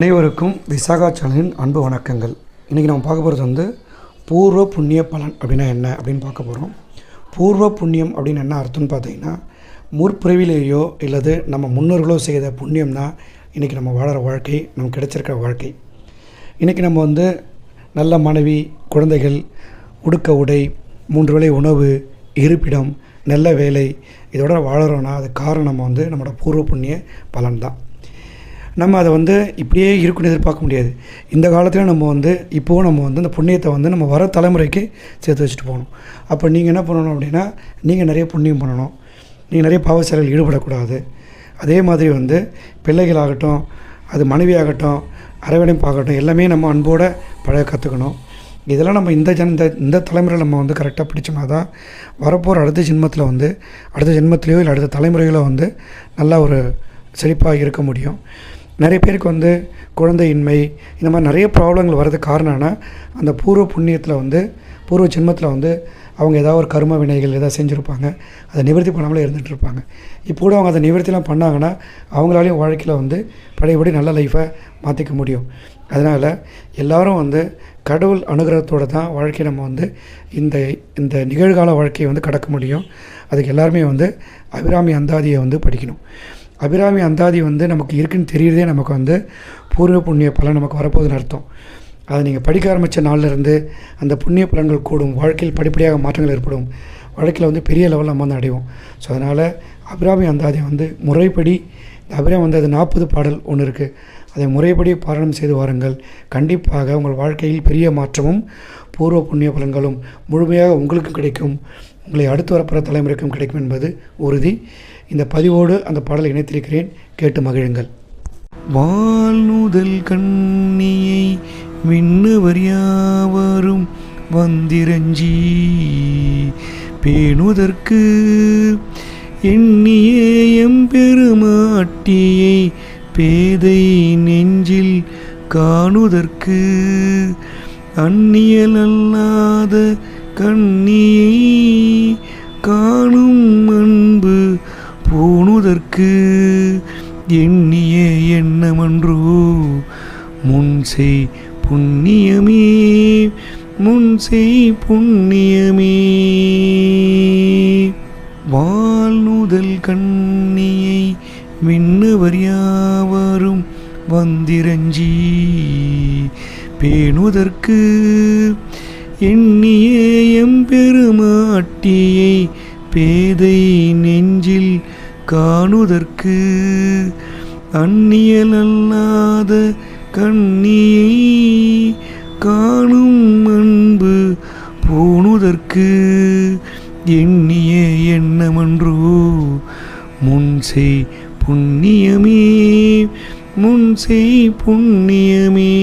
அனைவருக்கும் விசாகா சேனலின் அன்பு வணக்கங்கள். இன்றைக்கி நம்ம பார்க்க போகிறது வந்து பூர்வ புண்ணிய பலன் அப்படின்னா என்ன அப்படின்னு பார்க்க போகிறோம் பூர்வ புண்ணியம் அப்படின்னு என்ன அர்த்தம்னு பார்த்தீங்கன்னா முற்பிறவிலேயோ இல்லது நம்ம முன்னோர்களோ செய்த புண்ணியம் தான் இன்றைக்கி நம்ம வாழற வாழ்க்கை நமக்கு கிடைச்சிருக்கிற வாழ்க்கை. இன்றைக்கி நம்ம வந்து நல்ல மனைவி குழந்தைகள் உடுக்க உடை மூன்று வேளை உணவு இருப்பிடம் நல்ல வேலை இதோட வாழறோன்னா அது காரணம் நம்ம வந்து நம்மளோட பூர்வ புண்ணிய பலன் தான் நம்ம அதை வந்து இப்படியே இருக்குன்னு எதிர்பார்க்க முடியாது. இந்த காலத்தில் நம்ம வந்து இப்போவும் நம்ம வந்து இந்த புண்ணியத்தை வந்து நம்ம வர தலைமுறைக்கு சேர்த்து வச்சுட்டு போகணும். அப்போ நீங்கள் என்ன பண்ணணும் அப்படின்னா நீங்கள் நிறைய புண்ணியம் பண்ணணும். நீங்கள் நிறைய பாவ செயலில் ஈடுபடக்கூடாது. அதே மாதிரி வந்து பிள்ளைகளாகட்டும் அது மனைவியாகட்டும் அரவணைப்பாகட்டும் எல்லாமே நம்ம அன்போடு பழக கற்றுக்கணும் இதெல்லாம் நம்ம இந்த ஜன் இந்த இந்த தலைமுறையில் நம்ம வந்து கரெக்டாக பிடிச்சோம்னா தான் வரப்போகிற அடுத்த ஜென்மத்தில் வந்து அடுத்த ஜென்மத்திலையோ இல்லை அடுத்த தலைமுறைகளோ வந்து நல்லா ஒரு செழிப்பாக இருக்க முடியும். நிறைய பேருக்கு வந்து குழந்தையின்மை இந்த மாதிரி நிறைய ப்ராப்ளங்கள் வர்றதுக்கு காரணம்னா அந்த பூர்வ புண்ணியத்தில் வந்து பூர்வ ஜென்மத்தில் வந்து அவங்க ஏதாவது ஒரு கர்ம வினைகள் ஏதாவது செஞ்சுருப்பாங்க. அதை நிவர்த்தி பண்ணாமலே இருந்துகிட்டு இருப்பாங்க. இப்போ கூட அவங்க அதை நிவர்த்திலாம் பண்ணாங்கன்னா அவங்களாலேயும் வாழ்க்கையில் வந்து பழையபடி நல்ல லைஃப்பை மாற்றிக்க முடியும். அதனால் எல்லாரும் வந்து கடவுள் அனுகிரகத்தோடு தான் வாழ்க்கையை நம்ம வந்து இந்த இந்த நிகழ்கால வாழ்க்கையை வந்து கடக்க முடியும். அதுக்கு எல்லாருமே வந்து அபிராமி அந்தாதியை வந்து படிக்கணும். அபிராமி அந்தாதி வந்து நமக்கு இருக்குன்னு தெரியறதே நமக்கு வந்து பூர்வ புண்ணிய பலன் நமக்கு வரப்போகுதுன்னு அர்த்தம். அதை நீங்கள் படிக்க ஆரம்பித்த நாளிலிருந்து அந்த புண்ணிய பலன்கள் கூடும் வாழ்க்கையில் படிப்படியாக மாற்றங்கள் ஏற்படும். வழக்கில் வந்து பெரிய லெவலில் நம்ம வந்து அடைவோம். ஸோ அதனால் அபிராமி அந்தாதி வந்து முறைப்படி இந்த அபிராமி வந்து அது நாற்பது பாடல் ஒன்று இருக்குது அதை முறைப்படி பாரணம் செய்து வாருங்கள். கண்டிப்பாக உங்கள் வாழ்க்கையில் பெரிய மாற்றமும் பூர்வ புண்ணிய பலன்களும் முழுமையாக உங்களுக்கும் கிடைக்கும். உங்களை அடுத்து வரப்போகிற தலைமுறைக்கும் கிடைக்கும் என்பது உறுதி. இந்த பதிவோடு அந்த பாடலை இணைத்திருக்கிறேன். கேட்டு மகிழுங்கள். வாழ்நுதல் கண்ணியை விண்ணுவர் யாவரும் வந்திரஞ்சி. பேணுதற்கு எண்ணியே எம்பெருமாட்டியை பேதை நெஞ்சில் காணுதற்கு அந்நியல் அல்லாத கண்ணியை காணும் அன்பு போணுதற்கு எண்ணிய எண்ணமன்றோ முன் செய் புண்ணியமே முன் செய் புண்ணியமே. வாழ்நுதல் கண்ணியை விண்ணுவர் யாவரும் வந்திரஞ்சி. பேணுதற்கு எண்ணிய எம்பெருமாட்டியை பேதை நெஞ்சில் காணுதற்கு அந்நியல் அல்லாத கண்ணியை காணும் எனக்கு எண்ணிய எண்ணமன்றோ? முன் செய் புண்ணியமே முன் செய் புண்ணியமே.